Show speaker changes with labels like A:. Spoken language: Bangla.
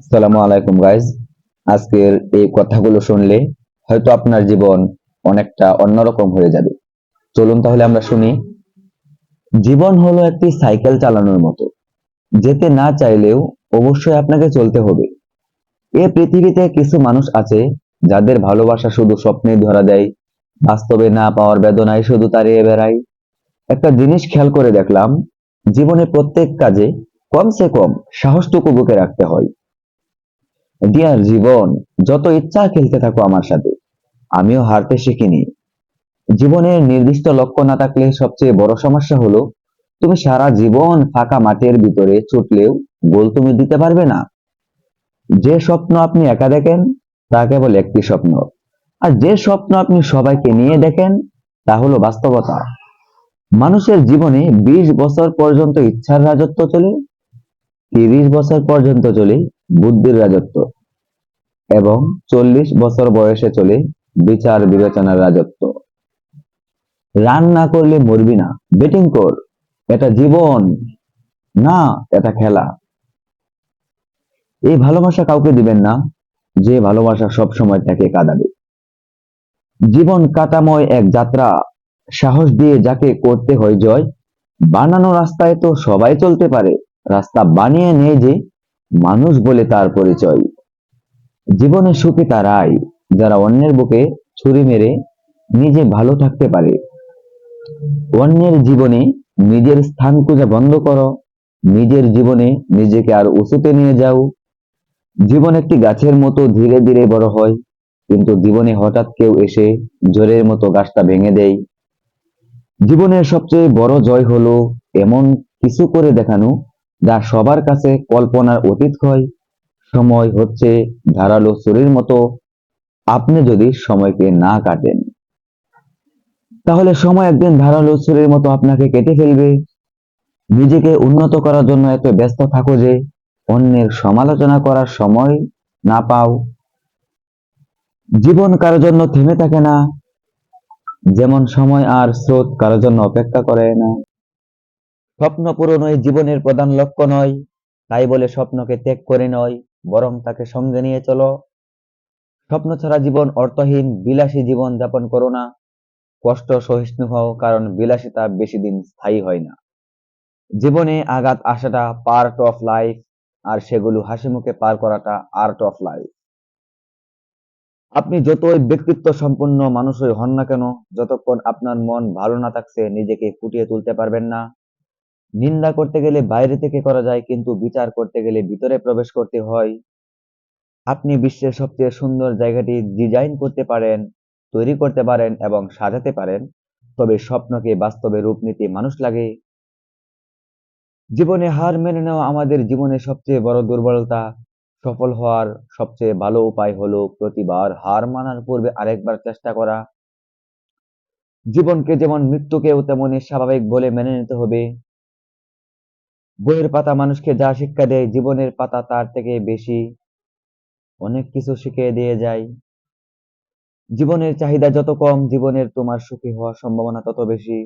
A: আসসালামু আলাইকুম গাইজ আজকের এই কথাগুলো শুনলে হয়তো আপনার জীবন অনেকটা অন্যরকম হয়ে যাবে। চলুন তাহলে আমরা শুনি। জীবন হলো একটি সাইকেল চালানোর মতো। যেতে না চাইলেও অবশ্যই আপনাকে চলতে হবে। এ পৃথিবীতে কিছু মানুষ আছে যাদের ভালোবাসা শুধু স্বপ্নে ধরা দেয় বাস্তবে না পাওয়ার বেদনায় শুধু তাড়িয়ে বেড়ায়। একটা জিনিস খেয়াল করে দেখলাম জীবনে প্রত্যেক কাজে কমসে কম সাহসটুকু বুকে রাখতে হয়। ডিয়ার জীবন, যত ইচ্ছা খেলতে থাকো আমার সাথে। আমিও হারতে শিখিনি। জীবনের নির্দিষ্ট লক্ষ্য না থাকলে সবচেয়ে বড় সমস্যা হলো, তুমি সারা জীবন ফাঁকা মাঠের ভিতরে ছুটলেও গোল তুমি দিতে পারবে না। যে স্বপ্ন আপনি একা দেখেন, তা কেবল একটি স্বপ্ন। আর যে স্বপ্ন আপনি সবাইকে নিয়ে দেখেন, তা হলো বাস্তবতা। মানুষের জীবনে বিশ বছর পর্যন্ত ইচ্ছার রাজত্ব চলে, তিরিশ বছর পর্যন্ত চলে বুদ্ধির রাজত্ব। এবং চল্লিশ বছর বয়সে চলে বিচার বিবেচনার রাজত্ব। রান না করলে মরবি না। বেটিং কর। এটা জীবন। না, এটা খেলা। এই ভালোবাসা কাউকে দিবেন না, যে ভালোবাসা সব সময় তাকে কাঁদাবে। জীবন কাটাময় এক যাত্রা। সাহস দিয়ে যাকে করতে হয় জয়। বানানো রাস্তায় তো সবাই চলতে পারে। রাস্তা বানিয়ে নেয় যে মানুষ বলে তার পরিচয়। জীবনে সুখী তারাই যারা অন্যের বুকে ছুরি মেরে নিজে ভালো থাকতে পারে। অন্যের জীবনে নিজের স্থান খোঁজা বন্ধ করো। নিজের জীবনে নিজেকে আর উঁচুতে নিয়ে যাও। জীবন একটি গাছের মতো ধীরে ধীরে বড় হয়, কিন্তু জীবনে হঠাৎ কেউ এসে জোরের মতো গাছটা ভেঙে দেয়। জীবনের সবচেয়ে বড় জয় হলো এমন কিছু করে দেখানো যা সবার কাছে কল্পনার অতীত হয়। সময় হচ্ছে ধারালো ছুরির মতো। আপনি যদি সময়কে না কাটেন, তাহলে সময় একদিন ধারালো ছুরির মতো আপনাকে কেটে ফেলবে। নিজেকে উন্নত করার জন্য এত ব্যস্ত থাকো যে, অন্যের সমালোচনা করার সময় না পাও। জীবন কারও জন্য থেমে থাকে না, যেমন সময় আর স্রোত কারও জন্য অপেক্ষা করে না। স্বপ্ন পূরণই জীবনের প্রধান লক্ষ্য নয়, তাই বলে স্বপ্নকে ত্যাগ করে নয়। বরং তাকে সঙ্গে নিয়ে চলো। স্বপ্ন ছাড়া জীবন অর্থহীন, বিলাসী জীবন যাপন করো না। কষ্ট, সহিষ্ণু হও, কারণ বিলাসিতা বেশি দিন স্থায়ী হয় না। জীবনে আঘাত আসাটা পার্ট অফ লাইফ আর সেগুলো হাসি মুখে পার করাটা আর্ট অফ লাইফ আপনি যতই ব্যক্তিত্ব সম্পন্ন মানুষই হন না কেন, যতক্ষণ আপনার মন ভালো না থাকছে, নিজেকে ফুটিয়ে তুলতে পারবেন না। নিন্দা করতে গেলে বাইরে থেকে করা যায়, কিন্তু বিচার করতে গেলে ভিতরে প্রবেশ করতে হয়। আপনি বিশ্বের সবচেয়ে সুন্দর জায়গাটি ডিজাইন করতে পারেন, তৈরি করতে পারেন এবং সাজাতে পারেন, তবে স্বপ্নকে বাস্তবে রূপ নিতে মানুষ লাগে। জীবনে হার মেনে নেওয়া আমাদের জীবনের সবচেয়ে বড় দুর্বলতা, সফল হওয়ার সবচেয়ে ভালো উপায় হলো প্রতিবার হার মানার পূর্বে আরেকবার চেষ্টা করা। জীবনকে যেমন মৃত্যুকেও তেমনই স্বাভাবিক বলে মেনে নিতে হবে। বইয়ের পাতা মানুষকে যা শিক্ষা দেয়, জীবনের পাতা তার থেকে বেশি অনেক কিছু শিখিয়ে দিয়ে যায়। জীবনের চাহিদা যত কম, জীবনের তোমার সুখী হওয়ার সম্ভাবনা তত বেশি।